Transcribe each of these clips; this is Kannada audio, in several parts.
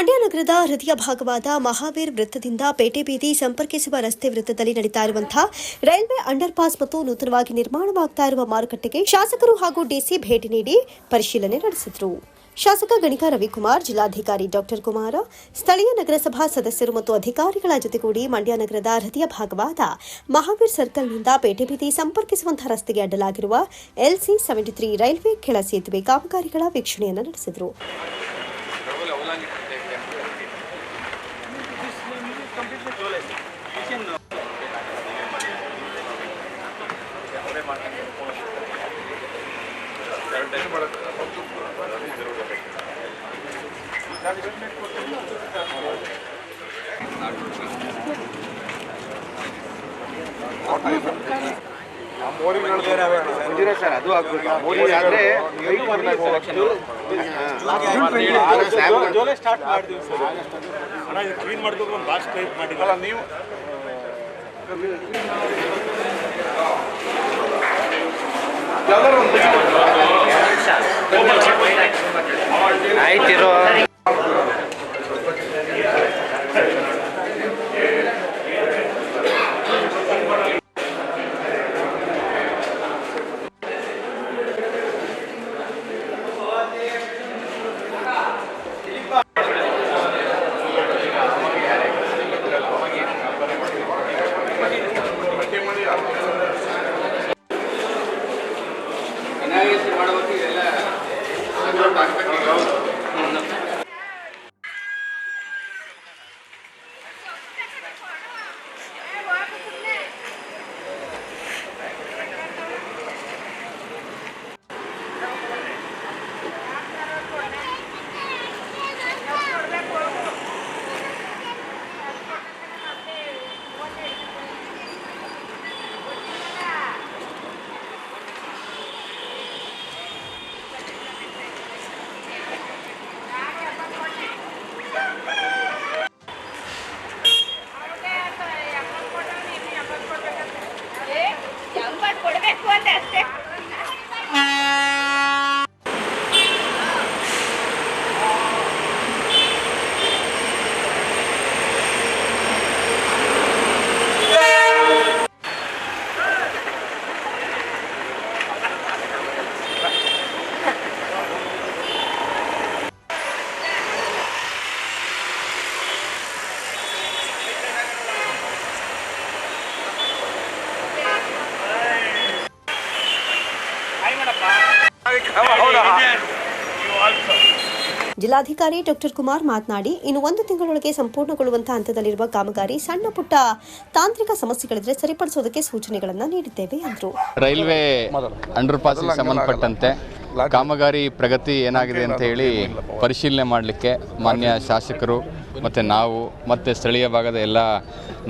ಮಂಡ್ಯ ನಗರದ ಹೃದಯ ಭಾಗವಾದ ಮಹಾವೀರ್ ವೃತ್ತದಿಂದ ಪೇಟೆ ಬೀದಿ ಸಂಪರ್ಕಿಸುವ ರಸ್ತೆ ವೃತ್ತದಲ್ಲಿ ನಡೀತಾ ಇರುವಂತಹ ರೈಲ್ವೆ ಅಂಡರ್ ಪಾಸ್ ಮತ್ತು ನೂತನವಾಗಿ ನಿರ್ಮಾಣವಾಗ್ತಾ ಇರುವ ಮಾರುಕಟ್ಟೆಗೆ ಶಾಸಕರು ಹಾಗೂ ಡಿಸಿ ಭೇಟಿ ನೀಡಿ ಪರಿಶೀಲನೆ ನಡೆಸಿದರು. ಶಾಸಕ ಗಣಿಕ ರವಿಕುಮಾರ್, ಜಿಲ್ಲಾಧಿಕಾರಿ ಡಾಕ್ಟರ್ ಕುಮಾರ, ಸ್ಥಳೀಯ ನಗರಸಭಾ ಸದಸ್ಯರು ಮತ್ತು ಅಧಿಕಾರಿಗಳ ಜೊತೆಗೂಡಿ ಮಂಡ್ಯ ನಗರದ ಹೃದಯ ಭಾಗವಾದ ಮಹಾವೀರ್ ಸರ್ಕಲ್ನಿಂದ ಪೇಟೆ ಬೀದಿ ಸಂಪರ್ಕಿಸುವಂತಹ ರಸ್ತೆಗೆ ಅಡ್ಡಲಾಗಿರುವ ಎಲ್ಸಿ ಸೆವೆಂಟಿ ತ್ರೀ ರೈಲ್ವೆ ಕೆಳ ಸೇತುವೆ ಕಾಮಗಾರಿಗಳ ವೀಕ್ಷಣೆಯನ್ನು ನಡೆಸಿದರು. ಮಂಜುನಾಥ್ ಸರ್ ಅದು ಆಗ್ಬೇಕು. ಮೋರಿ ಆದ್ರೆ height ಬರ್ಬೇಕು. ಜೋಲೆ ಸ್ಟಾರ್ಟ್ ಮಾಡಿದ್ವಿ ಸರ್ ಅಣ್ಣ ಇದು ಕ್ಲೀನ್ ಮಾಡ್ಬೇಕು ಒಂದು ಬಾಕ್ಸ್ ಟೈಪ್ ಮಾಡಿಲ್ಲ ನೀವು ಆಯ್ತಿರೋ ಎಂಬತ್ತು ಜಿಲ್ಲಾಧಿಕಾರಿ ಡಾಕ್ಟರ್ ಕುಮಾರ್ ಮಾತನಾಡಿ ಇನ್ನು ಒಂದು ತಿಂಗಳೊಳಗೆ ಸಂಪೂರ್ಣಗೊಳ್ಳುವಂತಹ ಹಂತದಲ್ಲಿರುವ ಕಾಮಗಾರಿ ಸಣ್ಣ ಪುಟ್ಟ ತಾಂತ್ರಿಕ ಸಮಸ್ಯೆಗಳಿದ್ರೆ ಸರಿಪಡಿಸೋದಕ್ಕೆ ಸೂಚನೆಗಳನ್ನು ನೀಡಿದ್ದೇವೆ ಎಂದರು ರೈಲ್ವೆ ಅಂಡರ್ ಪಾಸ್ಗೆ ಸಂಬಂಧಪಟ್ಟಂತೆ ಕಾಮಗಾರಿ ಪ್ರಗತಿ ಏನಾಗಿದೆ ಅಂತ ಹೇಳಿ ಪರಿಶೀಲನೆ ಮಾಡಲಿಕ್ಕೆ ಮಾನ್ಯ ಶಾಸಕರು ಮತ್ತು ನಾವು ಮತ್ತು ಸ್ಥಳೀಯ ಭಾಗದ ಎಲ್ಲ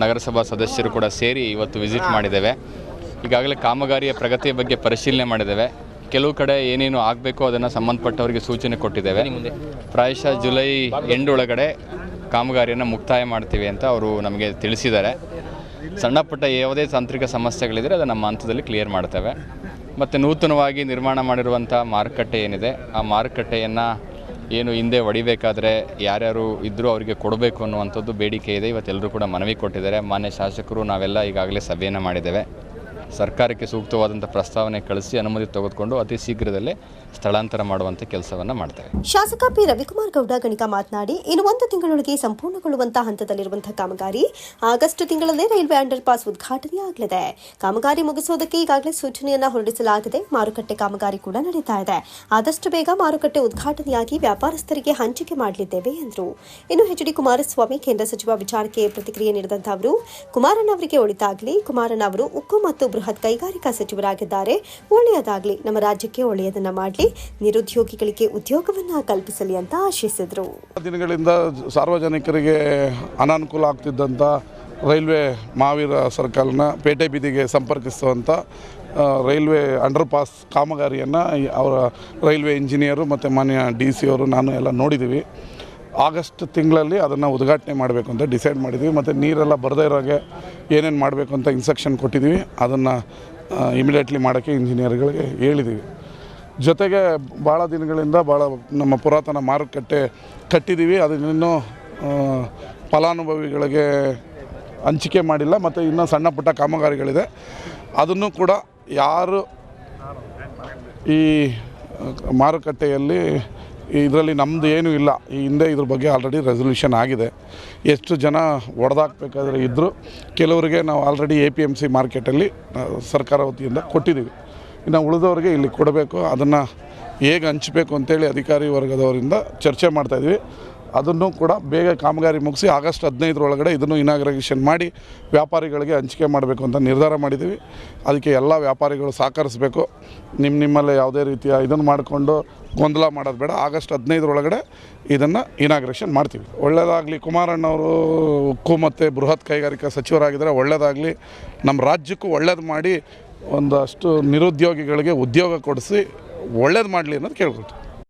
ನಗರಸಭಾ ಸದಸ್ಯರು ಕೂಡ ಸೇರಿ ಇವತ್ತು ವಿಸಿಟ್ ಮಾಡಿದ್ದೇವೆ. ಈಗಾಗಲೇ ಕಾಮಗಾರಿಯ ಪ್ರಗತಿಯ ಬಗ್ಗೆ ಪರಿಶೀಲನೆ ಮಾಡಿದ್ದೇವೆ. ಕೆಲವು ಕಡೆ ಏನೇನು ಆಗಬೇಕು ಅದನ್ನು ಸಂಬಂಧಪಟ್ಟವರಿಗೆ ಸೂಚನೆ ಕೊಟ್ಟಿದ್ದೇವೆ. ಪ್ರಾಯಶಃ ಜುಲೈ ಎಂಡ್ ಒಳಗಡೆ ಕಾಮಗಾರಿಯನ್ನು ಮುಕ್ತಾಯ ಮಾಡ್ತೀವಿ ಅಂತ ಅವರು ನಮಗೆ ತಿಳಿಸಿದ್ದಾರೆ. ಸಣ್ಣ ಪುಟ್ಟ ಯಾವುದೇ ತಾಂತ್ರಿಕ ಸಮಸ್ಯೆಗಳಿದ್ರೆ ಅದನ್ನು ನಮ್ಮ ಹಂತದಲ್ಲಿ ಕ್ಲಿಯರ್ ಮಾಡ್ತೇವೆ. ಮತ್ತು ನೂತನವಾಗಿ ನಿರ್ಮಾಣ ಮಾಡಿರುವಂಥ ಮಾರುಕಟ್ಟೆ ಏನಿದೆ, ಆ ಮಾರುಕಟ್ಟೆಯನ್ನು ಏನು ಹಿಂದೆ ಹೊಡಿಬೇಕಾದ್ರೆ ಯಾರ್ಯಾರು ಇದ್ದರೂ ಅವರಿಗೆ ಕೊಡಬೇಕು ಅನ್ನುವಂಥದ್ದು ಬೇಡಿಕೆ ಇದೆ. ಇವತ್ತೆಲ್ಲರೂ ಕೂಡ ಮನವಿ ಕೊಟ್ಟಿದ್ದಾರೆ. ಮಾನ್ಯ ಶಾಸಕರು, ನಾವೆಲ್ಲ ಈಗಾಗಲೇ ಸಭೆಯನ್ನು ಮಾಡಿದ್ದೇವೆ. ಸರ್ಕಾರಕ್ಕೆ ಸೂಕ್ತವಾದಂತಹ ಪ್ರಸ್ತಾವನೆ ಕಳಿಸಿ ಅನುಮತಿ ತೆಗೆದುಕೊಂಡು ಅತಿ ಶೀಘ್ರದಲ್ಲೇ ಸ್ಥಳಾಂತರ ಮಾಡುವಂಥ ಕೆಲಸವನ್ನ ಮಾಡ್ತಾರೆ ಶಾಸಕ ಪಿ. ರವಿಕುಮಾರ್ ಗೌಡ ಗಣಿಕ ಮಾತನಾಡಿ, ಇನ್ನು ಒಂದು ತಿಂಗಳೊಳಗೆ ಸಂಪೂರ್ಣಗೊಳ್ಳುವಂತಹ ಹಂತದಲ್ಲಿರುವಂತಹ ಕಾಮಗಾರಿ ಆಗಸ್ಟ್ ತಿಂಗಳಲ್ಲೇ ರೈಲ್ವೆ ಅಂಡರ್ ಪಾಸ್ ಉದ್ಘಾಟನೆಯಾಗಲಿದೆ ಕಾಮಗಾರಿ ಮುಗಿಸುವುದಕ್ಕೆ ಈಗಾಗಲೇ ಸೂಚನೆಯನ್ನ ಹೊರಡಿಸಲಾಗಿದೆ. ಮಾರುಕಟ್ಟೆ ಕಾಮಗಾರಿ ಕೂಡ ನಡೀತಾ ಇದೆ. ಆದಷ್ಟು ಬೇಗ ಮಾರುಕಟ್ಟೆ ಉದ್ಘಾಟನೆಯಾಗಿ ವ್ಯಾಪಾರಸ್ಥರಿಗೆ ಹಂಚಿಕೆ ಮಾಡಲಿದ್ದೇವೆ ಎಂದರು. ಇನ್ನು ಹೆಚ್ ಡಿ ಕುಮಾರಸ್ವಾಮಿ, ಕೇಂದ್ರ ಸಚಿವ ವಿಚಾರಕ್ಕೆ ಪ್ರತಿಕ್ರಿಯೆ ನೀಡಿದಂತಹ ಅವರು ಕುಮಾರಣ್ಣ ಅವರಿಗೆ ಒಳಿತಾಗಲಿ. ಕುಮಾರಣ್ಣ ಅವರು ಉಕ್ಕು ಮತ್ತು ಬೃಹತ್ ಕೈಗಾರಿಕಾ ಸಚಿವರಾಗಿದ್ದಾರೆ. ಒಳ್ಳೆಯದಾಗಲಿ, ನಮ್ಮ ರಾಜ್ಯಕ್ಕೆ ಒಳ್ಳೆಯದನ್ನ ಮಾಡಲಿ, ನಿರುದ್ಯೋಗಿಗಳಿಗೆ ಉದ್ಯೋಗವನ್ನ ಕಲ್ಪಿಸಲಿ ಅಂತ ಆಶಿಸಿದರು. ದಿನಗಳಿಂದ ಸಾರ್ವಜನಿಕರಿಗೆ ಅನಾನುಕೂಲ ಆಗ್ತಿದ್ದಂಥ ರೈಲ್ವೆ ಮಹಾವೀರ ಸರ್ಕಲ್ನ ಪೇಟೆ ಬೀದಿಗೆ ಸಂಪರ್ಕಿಸುವಂಥ ರೈಲ್ವೆ ಅಂಡರ್ ಪಾಸ್ ಕಾಮಗಾರಿಯನ್ನು ಅವರ ರೈಲ್ವೆ ಇಂಜಿನಿಯರು ಮತ್ತು ಮಾನ್ಯ ಡಿ ಸಿ ಅವರು ನಾನು ಎಲ್ಲ ನೋಡಿದ್ದೀವಿ ಆಗಸ್ಟ್ ತಿಂಗಳಲ್ಲಿ ಅದನ್ನು ಉದ್ಘಾಟನೆ ಮಾಡಬೇಕು ಅಂತ ಡಿಸೈಡ್ ಮಾಡಿದ್ವಿ. ಮತ್ತು ನೀರೆಲ್ಲ ಬರದೇ ಇರೋಗೆ ಏನೇನು ಮಾಡಬೇಕು ಅಂತ ಇನ್ಸ್ಟ್ರಕ್ಷನ್ ಕೊಟ್ಟಿದ್ದೀವಿ ಅದನ್ನು ಇಮಿಡಿಯೇಟ್ಲಿ ಮಾಡೋಕ್ಕೆ ಇಂಜಿನಿಯರ್ಗಳಿಗೆ ಹೇಳಿದ್ದೀವಿ ಜೊತೆಗೆ ಭಾಳ ದಿನಗಳಿಂದ ಭಾಳ ನಮ್ಮ ಪುರಾತನ ಮಾರುಕಟ್ಟೆ ಕಟ್ಟಿದ್ದೀವಿ ಅದನ್ನಿನ್ನೂ ಫಲಾನುಭವಿಗಳಿಗೆ ಹಂಚಿಕೆ ಮಾಡಿಲ್ಲ. ಮತ್ತು ಇನ್ನೂ ಸಣ್ಣ ಪುಟ್ಟ ಕಾಮಗಾರಿಗಳಿದೆ. ಅದನ್ನು ಕೂಡ ಯಾರು ಈ ಮಾರುಕಟ್ಟೆಯಲ್ಲಿ ಇದರಲ್ಲಿ ನಮ್ಮದು ಏನೂ ಇಲ್ಲ. ಈ ಹಿಂದೆ ಇದ್ರ ಬಗ್ಗೆ ಆಲ್ರೆಡಿ ರೆಸೊಲ್ಯೂಷನ್ ಆಗಿದೆ. ಎಷ್ಟು ಜನ ಒಡೆದಾಕ್ಬೇಕಾದ್ರೆ ಇದ್ದರೂ ಕೆಲವರಿಗೆ ನಾವು already A P M C ಮಾರ್ಕೆಟಲ್ಲಿ ಸರ್ಕಾರ ವತಿಯಿಂದ ಕೊಟ್ಟಿದ್ದೀವಿ. ಇನ್ನು ಉಳಿದವರಿಗೆ ಇಲ್ಲಿ ಕೊಡಬೇಕು, ಅದನ್ನು ಹೇಗೆ ಹಂಚಬೇಕು ಅಂತೇಳಿ ಅಧಿಕಾರಿ ವರ್ಗದವರಿಂದ ಚರ್ಚೆ ಮಾಡ್ತಾಯಿದ್ವಿ ಅದನ್ನು ಕೂಡ ಬೇಗ ಕಾಮಗಾರಿ ಮುಗಿಸಿ ಆಗಸ್ಟ್ ಹದಿನೈದರೊಳಗಡೆ ಇದನ್ನು ಇನಾಗ್ರೇಷನ್ ಮಾಡಿ ವ್ಯಾಪಾರಿಗಳಿಗೆ ಹಂಚಿಕೆ ಮಾಡಬೇಕು ಅಂತ ನಿರ್ಧಾರ ಮಾಡಿದ್ದೀವಿ. ಅದಕ್ಕೆ ಎಲ್ಲ ವ್ಯಾಪಾರಿಗಳು ಸಹಕರಿಸಬೇಕು. ನಿಮ್ಮ ನಿಮ್ಮಲ್ಲೇ ಯಾವುದೇ ರೀತಿಯ ಇದನ್ನು ಮಾಡಿಕೊಂಡು ಗೊಂದಲ ಮಾಡೋದು ಬೇಡ. ಆಗಸ್ಟ್ ಹದಿನೈದರೊಳಗಡೆ ಇದನ್ನು ಇನಾಗ್ರೇಷನ್ ಮಾಡ್ತೀವಿ. ಒಳ್ಳೆಯದಾಗಲಿ ಕುಮಾರಣ್ಣವರು ಉಕ್ಕು ಮತ್ತು ಬೃಹತ್ ಕೈಗಾರಿಕಾ ಸಚಿವರಾಗಿದ್ದರೆ. ಒಳ್ಳೆಯದಾಗಲಿ ನಮ್ಮ ರಾಜ್ಯಕ್ಕೂ ಒಳ್ಳೇದು ಮಾಡಿ ಒಂದಷ್ಟು ನಿರುದ್ಯೋಗಿಗಳಿಗೆ ಉದ್ಯೋಗ ಕೊಡಿಸಿ ಒಳ್ಳೇದು ಮಾಡಲಿ ಅನ್ನೋದು ಕೇಳ್ಕೊಳ್ತೀವಿ.